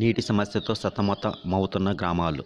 నీటి సమస్యతో సతమతమవుతున్న గ్రామాలు.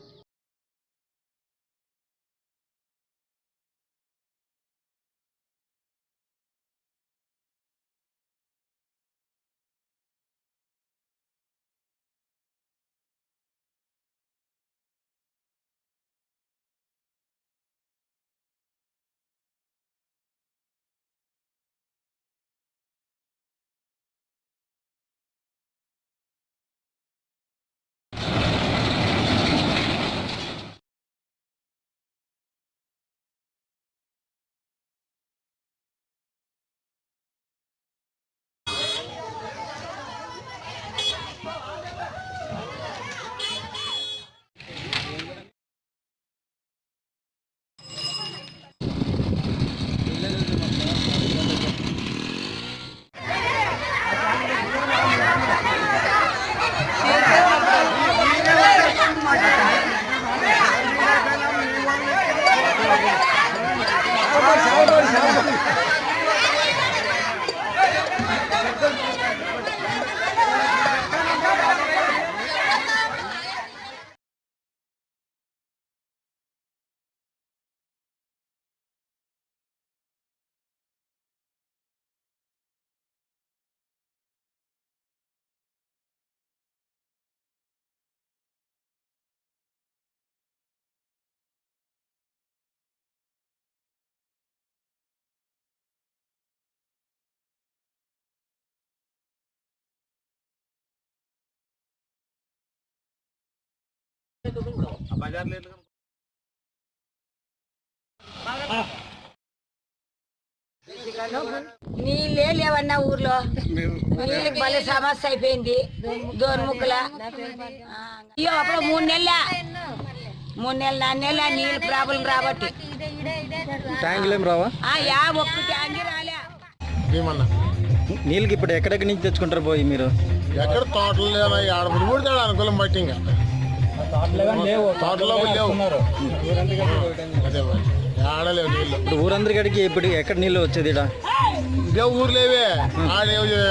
నీళ్ళే లేవన్నా ఊర్లో? నీళ్ళకి భలే సమస్య అయిపోయింది. దోర్ముక్కల అయ్యో అప్పుడు మూడు నెలల. మూడు నెలలు నాలుగు నెలల నీళ్ళు ప్రాబ్లం రాబట్టి. యా ఒక్క ట్యాంకి రాలే. నీళ్ళకి ఇప్పుడు ఎక్కడెక్కడి నుంచి తెచ్చుకుంటారు పోయి మీరు? ఎక్కడ తోటలు అనుకూలం బట్టి ఇంకా. కూడా లేవు. నీళ్ళు. ఇప్పుడు ఊరందరికడికి ఇప్పుడు ఎక్కడ నీళ్ళు వచ్చేది? ఇదే ఊర్లేవే ఆడ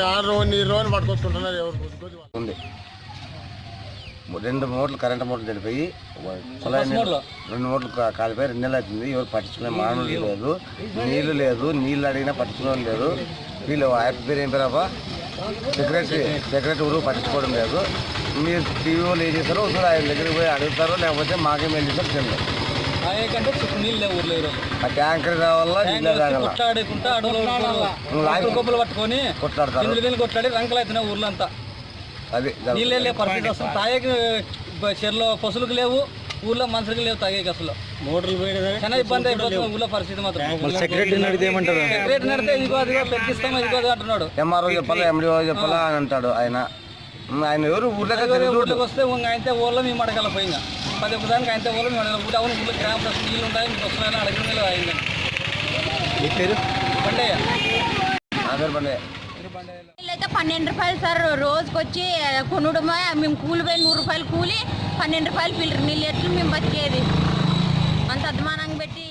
ఆరు రోజు నీరు రోజులు పట్టుకొచ్చుకుంటున్నారు ఎవరు? కొద్ది కొద్ది ఉంది. రెండు మోటార్లు కరెంట్ కుళాయి నీళ్ళు- రెండు మోటార్లు కా- కాలిపోయి రెండు నెలలు అవుతుంది. ఎవరు పట్టించుకునే మానవులు లేదు. నీళ్ళు లేదు. నీళ్ళు అడిగినా పట్టించుకునే లేరు. వీళ్ళు యాప్ పేరు ఏం పేరాబా సెక్రటరీ సెక్రటరీ ఊరు పట్టించుకోవడం లేదు. మీరు టీవీ వాళ్ళు ఏం చేస్తారో ఒకసారి ఆయన దగ్గరికి పోయి అడుగుతారు లేకపోతే మాకేం ఏం చేస్తారు తెలియదు కంటే చుట్టూ నీళ్ళు లేవు ఊర్లో ఈరోజు. ఆ ట్యాంకర్ కావాలా నీళ్ళు తాగాల? కొట్లాడుకుంటా అడవులు లాగి- కొబ్బలు పట్టుకొని కొట్లాడతారు. కిందలు వెళ్ళి కొట్లాడి రంకలు అవుతున్నాయి ఊర్లో అంతా. అది. నీళ్ళే లేవు పరిస్థితి అసలు తాగేకి బ- చెరులో పశువులకు లేవు ఊర్లో మనుషులకు లేవు తాగేకి అసలు. మోటార్లు చాలా ఇబ్బంది అయిపోతుంది ఊర్లో పరిస్థితి మాత్రం. సెక్రటరీ నడితే ఏమంటారు? సెక్రటరీ నడితే ఇదిగో అదిగో ఇదిగో అంటున్నాడు. ఎంఆర్ఓ చెప్పాలా ఎండిఓ చెప్పాలా అని అంటాడు ఆయన. ఆయన ఎవరు? ఊర్లో ఊళ్ళోకి వస్తే అయితే ఊళ్ళో మేము అడగాల పోయి ఇంకా. పది ఒకదానికి అయితే ఊళ్ళో మేము అడగాలి. ఊట అవును ఊళ్ళో గ్రామ ప్రశ్న నీళ్ళు ఉంటాయి మీకు వస్తున్నాయని అడగడం లేదు అయింది మీ పేరు? పండయ్య ఆధార్ బండి అయితే పన్నెండు రూపాయలు సార్ రోజుకి వచ్చి కొనుడు మేము కూలి పోయి నూరు రూపాయలు కూలి పన్నెండు రూపాయలు ఫిల్టర్ నీళ్ళు ఎట్లు మేము బతికేది. అంత అధ్మానంగా పెట్టి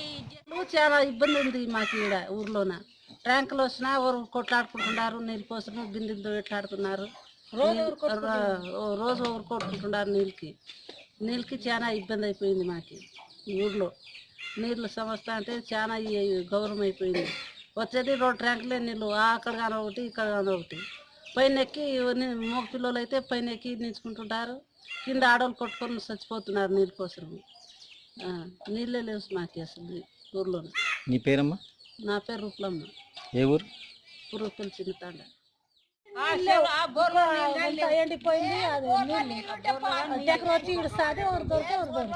చాలా ఇబ్బంది ఉంది మాకు ఈడ ఊర్లోన. ట్యాంకులు వచ్చినా ఎవరు కొట్లాడుకుంటున్నారు నీళ్ళు కోసం బిందెలతో ఎట్లాడుతున్నారు. రోజు ఎవరు కొట్టుకుంటున్నారు నీళ్ళకి? నీళ్ళకి చాలా ఇబ్బంది అయిపోయింది మాకు ఈ ఊర్లో. నీళ్ళు సమస్య అంటే చాలా గౌరవం అయిపోయింది వచ్చేది రెండు ట్యాంకులే నీళ్ళు అక్కడ కానీ ఒకటి ఇక్కడ కానీ ఒకటి. పైన ఎక్కి మగ పిల్లలు అయితే పైన ఎక్కి నించుకుంటుంటారు. కింద ఆడవాళ్ళు కొట్టుకొని చచ్చిపోతున్నారు నీళ్ళ కోసం. ఆ, నీళ్ళే లేవు మాకు అసలు ఈ ఊర్లోనే. నీ పేరమ్మా? నా పేరు రూపలమ్మ. ఏ ఊరు? పురుగులు చిన్న తాండ. ఎండిపోయింది? అది నీళ్ళు దగ్గర వచ్చి ఇడుస్తుంది ఎవరు దొరికి ఎవరు దొరికి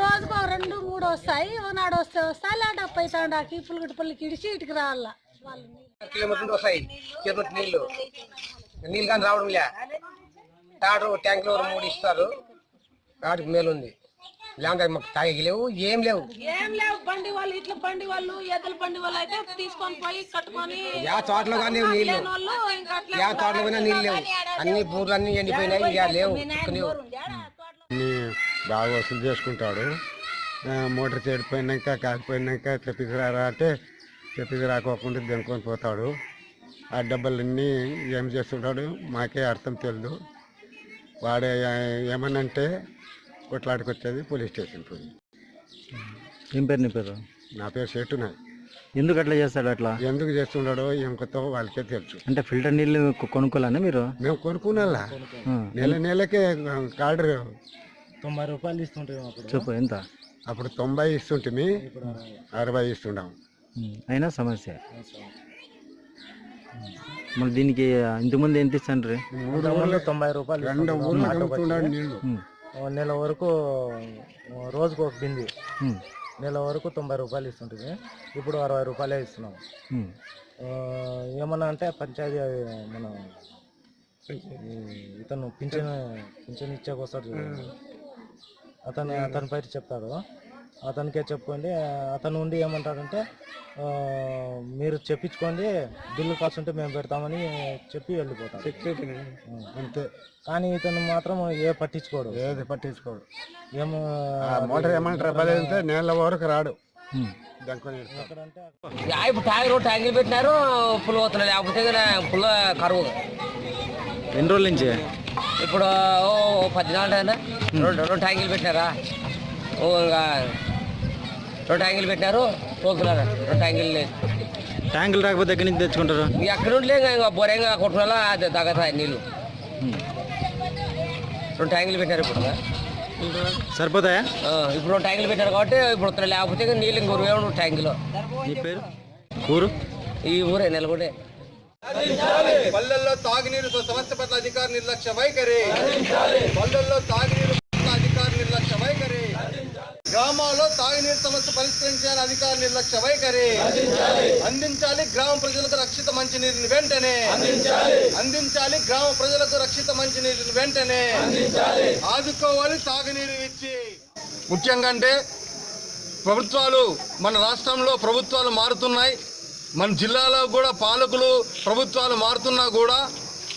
రోజుకు రెండు మూడు వస్తాయి ఒకనాడు వస్తే వస్తాయి లేదా అవుతాడు ఆ కీపులు గిట్టుపల్లికి ఇడిచి ఇటుకి రావాల? వాళ్ళు కిలోమీటర్ వస్తాయి. కిలోమీటర్ నీళ్ళు నీళ్ళు కానీ రావడం లే. టాటర్ ట్యాంకులు మూడు ఇస్తారు. వాటికి మేలు లేకపోతే మాకు తాగేకి లేవు ఏం లేవు. ఏం లేవు బండి వాళ్ళు ఇట్లా బండి వాళ్ళు ఎద్దుల బండి వాళ్ళు అయితే తీసుకొని పోయి కట్టుకొని యా తోటలో కానీ అట్లా యా తోటలో పోయినా నీళ్ళు లేవు. అన్ని బూర్లు అన్ని ఎండిపోయినాయి ఇంకా లేవు. బాగా వసూలు చేసుకుంటాడు. మోటార్ చెడిపోయినాక కాకపోయినాక తెప్పించరారా అంటే తెప్పించి రాకోకుండా దెనుకొని పోతాడు. ఆ డబ్బులన్నీ ఏం చేస్తున్నాడు మాకే అర్థం తెలియదు వాడు ఏమనంటే కొట్లాడుకొచ్చేది పోలీస్ స్టేషన్ పోయి. ఏం పేరు నీ పేరు? నా పేరు చెట్టునాయ్ ఎందుకు అట్లా చేస్తాడు అట్లా? ఎందుకు చేస్తున్నాడో ఎంకతో వాళ్ళకే తెలుసు. అంటే ఫిల్టర్ నీళ్ళు కొనుక్కోవాలని మీరు? మేము కొనుక్కునేలా ఆ, నెల నెలకే కార్డు తొంభై రూపాయలు ఇస్తుంటాం చెప్పు ఎంత? అప్పుడు తొంభై ఇస్తుంటిమి అరవై ఇస్తున్నాం ఉమ్, అయినా సమస్య. మళ్ళీ దీనికి ఇంతకుముందు ఎంత ఇస్తాండ్రి? మూడు ఊర్లు తొంభై రూపాయలు రెండు ఊర్లు ఉమ్, నెల వరకు రోజుకు ఒక బింది. నెల వరకు తొంభై రూపాయలు ఇస్తుంటుంది ఇప్పుడు అరవై రూపాయలే ఇస్తున్నాం. ఏమన్నా అంటే పంచాయతీ అది మన ఇతను పింఛన్ పింఛన్ ఇచ్చాక వస్తాడు చూడండి. అతను అతని పేరు చెప్తాడు. అతనికే చెప్పుకోండి. అతను ఉండి ఏమంటాడంటే మీరు చెప్పించుకోండి బిల్లు కాస్ట్ ఉంటే మేము పెడతామని చెప్పి వెళ్ళిపోతాడు. అంతే. కానీ ఇతను మాత్రం ఏ పట్టించుకోడు. ఏది పట్టించుకోడు. ఏమో మోటార్ ఏమంటారు? నేల వరకు రాడు. ఇప్పుడు ట్యాంక్ ట్యాంకులు పెట్టినారు పుల్ పోతున్నాయి. లేకపోతే పుల్ల కరువు. ఎన్ని రోజుల నుంచి? ఇప్పుడు ఓ పద్నాలుగు అయినా రెండు రెండు ట్యాంకులు పెట్టినారా? ఓ ఇంకా రెండు ట్యాంకులు పెట్టినారు పోతున్నారు రెండు ట్యాంకులు లేదు ట్యాంకులు రాకపోతే ఎక్కడి నుంచి తెచ్చుకుంటారు? ఇక అక్కడ ఉంటే ఇంకా ఇంకా బొరంగా కొట్టుకున్నా అది తగ్గుతాయి నీళ్ళు. రెండు ట్యాంకులు పెట్టారు ఇప్పుడు సరిపోతాయా? ఇప్పుడు రెండు ట్యాంకులు పెట్టారు కాబట్టి ఇప్పుడు వస్తున్నాయి లేకపోతే నీళ్ళు ఇంకో రెండు ట్యాంకులు. నీ పేరు? ఊరు? ఈ ఊరే నెలకొండే పల్లెల్లో తాగునీరు సమస్య పట్ల అధికార నిర్లక్ష్య వైఖరి. పల్లెల్లో తాగునీరు పట్ల అధికార నిర్లక్ష్య వైఖరి గ్రామాల్లో తాగునీరు సమస్య పరిష్కరించాలని అధికార నిర్లక్ష్య వైఖరి. అందించాలి. గ్రామ ప్రజలకు రక్షిత మంచినీరుని వెంటనే. అందించాలి. గ్రామ ప్రజలకు రక్షిత మంచినీరుని వెంటనే. ఆదుకోవాలి తాగునీరు ఇచ్చి. ముఖ్యంగా అంటే ప్రభుత్వాలు మన రాష్ట్రంలో ప్రభుత్వాలు మారుతున్నాయి. మన జిల్లాలో కూడా పాలకులు ప్రభుత్వాలు మారుతున్నా కూడా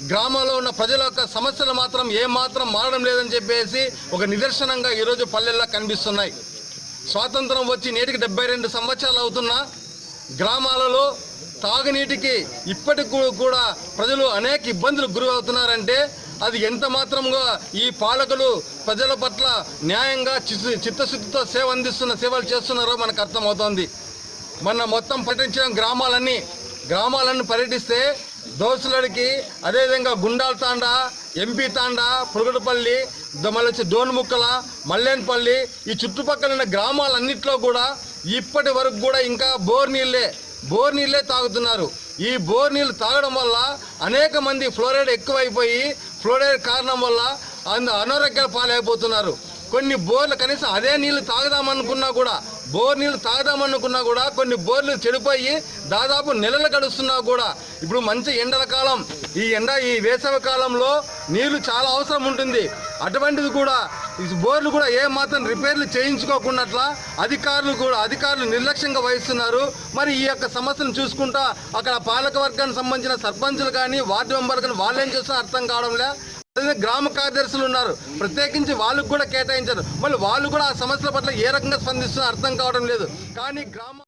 గ్రామాల్లో ఉన్న ప్రజల యొక్క సమస్యలు మాత్రం ఏమాత్రం మారడం లేదని చెప్పేసి ఒక నిదర్శనంగా ఈరోజు పల్లెల్లో కనిపిస్తున్నాయి. స్వాతంత్రం వచ్చి నేటికి డెబ్బై రెండు సంవత్సరాలు అవుతున్నా గ్రామాలలో తాగునీటికి ఇప్పటికి కూడా ప్రజలు అనేక ఇబ్బందులు గురి అవుతున్నారంటే అది ఎంత మాత్రంగా ఈ పాలకులు ప్రజల పట్ల న్యాయంగా చిత్తశుద్ధితో సేవ అందిస్తున్న సేవలు చేస్తున్నారో మనకు అర్థమవుతోంది. మొన్న మొత్తం పర్యటించిన గ్రామాలన్నీ గ్రామాలను పర్యటిస్తే దోసులడికి అదేవిధంగా గుండాల తాండా ఎంపీ తాండా పురుగుడుపల్లి మళ్ళీ వచ్చి డోన్ముక్కల మల్లేనపల్లి ఈ చుట్టుపక్కల ఉన్న గ్రామాలన్నింటిలో కూడా ఇప్పటి వరకు కూడా ఇంకా బోర్ నీళ్ళే బోర్ నీళ్ళే తాగుతున్నారు. ఈ బోర్ నీళ్ళు తాగడం వల్ల అనేక మంది ఫ్లోరైడ్ ఎక్కువైపోయి ఫ్లోరైడ్ కారణం వల్ల అంద అనారోగ్యాల పాలైపోతున్నారు. కొన్ని బోర్లు కనీసం అదే నీళ్ళు తాగుదామనుకున్నా కూడా బోర్ నీళ్ళు తాగుదామనుకున్నా కూడా కొన్ని బోర్లు చెడిపోయి దాదాపు నెలలు గడుస్తున్నా కూడా ఇప్పుడు మంచి ఎండల కాలం. ఈ ఎండ ఈ వేసవి కాలంలో నీళ్ళు చాలా అవసరం ఉంటుంది. అటువంటిది కూడా ఈ బోర్లు కూడా ఏ మాత్రం రిపేర్లు చేయించుకోకున్నట్లా అధికారులు కూడా అధికారులు నిర్లక్ష్యంగా వహిస్తున్నారు. మరి ఈ యొక్క సమస్యను చూసుకుంటా అక్కడ పాలక వర్గానికి సంబంధించిన సర్పంచులు కానీ వార్డు మెంబర్లు కానీ వాళ్ళు ఏం చేస్తారో అర్థం కావడంలే. గ్రామ కార్యదర్శులు ఉన్నారు. ప్రత్యేకించి వాళ్ళకు కూడా కేటాయించారు. మళ్ళీ వాళ్ళు కూడా ఆ సమస్యల పట్ల ఏ రకంగా స్పందిస్తున్నారో అర్థం కావడం లేదు. కానీ గ్రామ